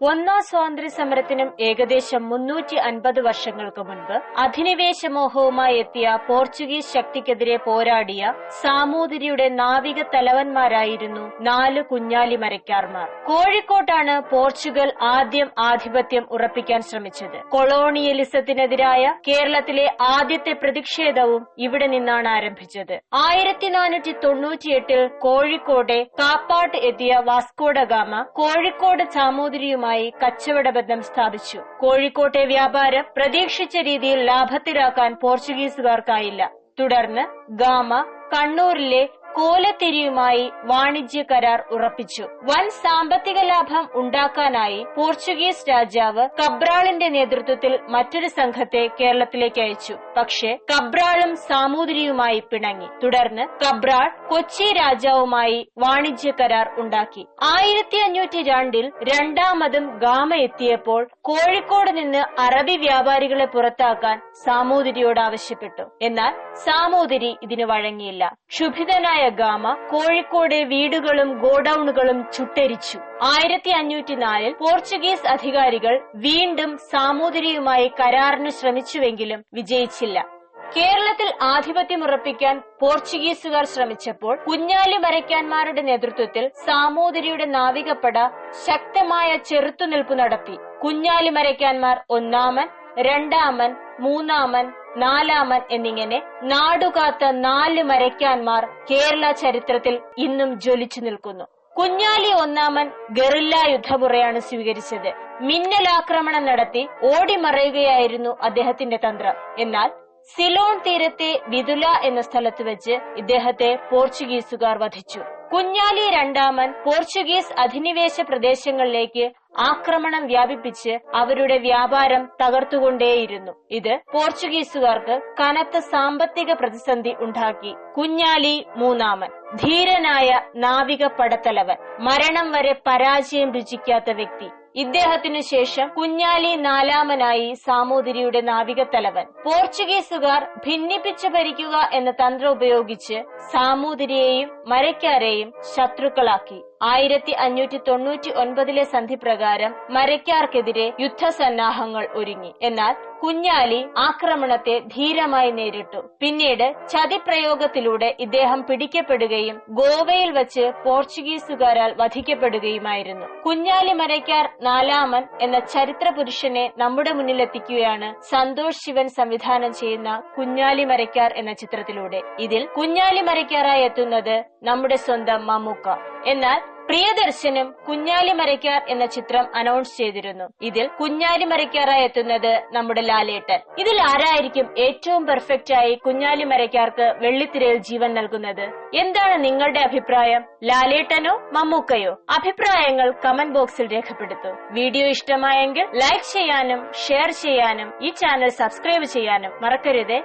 ഒന്നാം സ്വാതന്ത്ര്യ സമരത്തിനും ഏകദേശം മുന്നൂറ്റി അൻപത് വർഷങ്ങൾക്ക് മുൻപ് അധിനിവേശ മോഹവുമായി എത്തിയ പോർച്ചുഗീസ് ശക്തിക്കെതിരെ പോരാടിയ സാമൂതിരിയുടെ നാവിക തലവന്മാരായിരുന്നു നാല് കുഞ്ഞാലി മരക്കാർമാർ കോഴിക്കോട്ടാണ് പോർച്ചുഗൽ ആദ്യം ആധിപത്യം ഉറപ്പിക്കാൻ ശ്രമിച്ചത്. കൊളോണിയലിസത്തിനെതിരായ കേരളത്തിലെ ആദ്യത്തെ പ്രതിഷേധവും ഇവിടെ നിന്നാണ് ആരംഭിച്ചത്. ആയിരത്തി നാനൂറ്റി തൊണ്ണൂറ്റിയെട്ടിൽ കോഴിക്കോട്ടെ കാപ്പാട്ട് എത്തിയ വാസ്കോഡഗാമ കോഴിക്കോട് സാമൂതിരിയുമായി കച്ചവട ബന്ധം സ്ഥാപിച്ചു. കോഴിക്കോട്ടെ വ്യാപാരം പ്രതീക്ഷിച്ച രീതിയിൽ ലാഭത്തിലാക്കാൻ പോർച്ചുഗീസുകാർക്കായില്ല. തുടർന്ന് ഗാമ കണ്ണൂരിലെ കോലത്തിരിയുമായി വാണിജ്യ കരാർ ഉറപ്പിച്ചു. വൻ സാമ്പത്തിക ലാഭം ഉണ്ടാക്കാനായി പോർച്ചുഗീസ് രാജാവ് കബ്രാളിന്റെ നേതൃത്വത്തിൽ മറ്റൊരു സംഘത്തെ കേരളത്തിലേക്ക് അയച്ചു. പക്ഷേ കബ്രാളും സാമൂതിരിയുമായി പിണങ്ങി. തുടർന്ന് കബ്രാൾ കൊച്ചി രാജാവുമായി വാണിജ്യ കരാർ ഉണ്ടാക്കി. ആയിരത്തി അഞ്ഞൂറ്റി രണ്ടിൽ രണ്ടാമതും ഗാമ എത്തിയപ്പോൾ കോഴിക്കോട് നിന്ന് അറബി വ്യാപാരികളെ പുറത്താക്കാൻ സാമൂതിരിയോട് ആവശ്യപ്പെട്ടു. എന്നാൽ സാമൂതിരി ഇതിന് വഴങ്ങിയില്ല. ക്ഷുഭിതനായ ഗാമ കോഴിക്കോട് വീടുകളും ഗോഡൌണുകളും ചുട്ടരിച്ചു. ആയിരത്തി അഞ്ഞൂറ്റി നാലിൽ പോർച്ചുഗീസ് അധികാരികൾ വീണ്ടും സാമൂതിരിയുമായി കരാറിന് ശ്രമിച്ചുവെങ്കിലും വിജയിച്ചില്ല. കേരളത്തിൽ ആധിപത്യം ഉറപ്പിക്കാൻ പോർച്ചുഗീസുകാർ ശ്രമിച്ചപ്പോൾ കുഞ്ഞാലി മരയ്ക്കാന്മാരുടെ നേതൃത്വത്തിൽ സാമൂതിരിയുടെ നാവികപ്പട ശക്തമായ ചെറുത്തുനിൽപ്പ് നടത്തി. കുഞ്ഞാലി മരയ്ക്കാന്മാർ ഒന്നാമൻ രണ്ടാമൻ മൂന്നാമൻ നാലാമൻ എന്നിങ്ങനെ നാടുകാത്ത നാല് മരയ്ക്കാന്മാർ കേരള ചരിത്രത്തിൽ ഇന്നും ജ്വലിച്ചു നിൽക്കുന്നു. കുഞ്ഞാലി ഒന്നാമൻ ഗറില്ല യുദ്ധമുറയാണ് സ്വീകരിച്ചത്. മിന്നലാക്രമണം നടത്തി ഓടിമറയുകയായിരുന്നു അദ്ദേഹത്തിന്റെ തന്ത്രം. എന്നാൽ സിലോൺ തീരത്തെ വിതുല എന്ന സ്ഥലത്ത് വെച്ച് ഇദ്ദേഹത്തെ പോർച്ചുഗീസുകാർ വധിച്ചു. കുഞ്ഞാലി രണ്ടാമൻ പോർച്ചുഗീസ് അധിനിവേശ പ്രദേശങ്ങളിലേക്ക് ആക്രമണം വ്യാപിപ്പിച്ച് അവരുടെ വ്യാപാരം തകർത്തുകൊണ്ടേയിരുന്നു. ഇത് പോർച്ചുഗീസുകാർക്ക് കനത്ത സാമ്പത്തിക പ്രതിസന്ധി ഉണ്ടാക്കി. കുഞ്ഞാലി മൂന്നാമൻ ധീരനായ നാവിക പടത്തലവൻ മരണം വരെ പരാജയം രുചിക്കാത്ത വ്യക്തി. ഇദ്ദേഹത്തിനു ശേഷം കുഞ്ഞാലി നാലാമനായി സാമൂതിരിയുടെ നാവികത്തലവൻ. പോർച്ചുഗീസുകാർ ഭിന്നിപ്പിച്ചു ഭരിക്കുക എന്ന തന്ത്രം ഉപയോഗിച്ച് സാമൂതിരിയെയും മരക്കാരെയും ശത്രുക്കളാക്കി. ആയിരത്തി അഞ്ഞൂറ്റി തൊണ്ണൂറ്റി ഒൻപതിലെ സന്ധി പ്രകാരം മരയ്ക്കാർക്കെതിരെ യുദ്ധസന്നാഹങ്ങൾ ഒരുങ്ങി. എന്നാൽ കുഞ്ഞാലി ആക്രമണത്തെ ധീരമായി നേരിട്ടു. പിന്നീട് ചതിപ്രയോഗത്തിലൂടെ ഇദ്ദേഹം പിടിക്കപ്പെടുകയും ഗോവയിൽ വച്ച് പോർച്ചുഗീസുകാരാൽ വധിക്കപ്പെടുകയുമായിരുന്നു. കുഞ്ഞാലി മരയ്ക്കാർ നാലാമൻ എന്ന ചരിത്ര പുരുഷനെ നമ്മുടെ മുന്നിലെത്തിക്കുകയാണ് സന്തോഷ് ശിവൻ സംവിധാനം ചെയ്യുന്ന കുഞ്ഞാലി മരയ്ക്കാർ എന്ന ചിത്രത്തിലൂടെ. ഇതിൽ കുഞ്ഞാലി മരയ്ക്കാറായി എത്തുന്നത് നമ്മുടെ സ്വന്തം മമ്മൂക്ക. എന്നാൽ പ്രിയദർശനും കുഞ്ഞാലി മരയ്ക്കാർ എന്ന ചിത്രം അനൗൺസ് ചെയ്തിരുന്നു. ഇതിൽ കുഞ്ഞാലി മരയ്ക്കാറായി എത്തുന്നത് നമ്മുടെ ലാലേട്ടൻ. ഇതിൽ ആരായിരിക്കും ഏറ്റവും പെർഫെക്റ്റ് ആയി കുഞ്ഞാലി മരയ്ക്കാർക്ക് വെള്ളിത്തിരയിൽ ജീവൻ നൽകുന്നത്? എന്താണ് നിങ്ങളുടെ അഭിപ്രായം? ലാലേട്ടനോ മമ്മൂക്കയോ? അഭിപ്രായങ്ങൾ കമന്റ് ബോക്സിൽ രേഖപ്പെടുത്തൂ. വീഡിയോ ഇഷ്ടമായെങ്കിൽ ലൈക്ക് ചെയ്യാനും ഷെയർ ചെയ്യാനും ഈ ചാനൽ സബ്സ്ക്രൈബ് ചെയ്യാനും മറക്കരുതേ.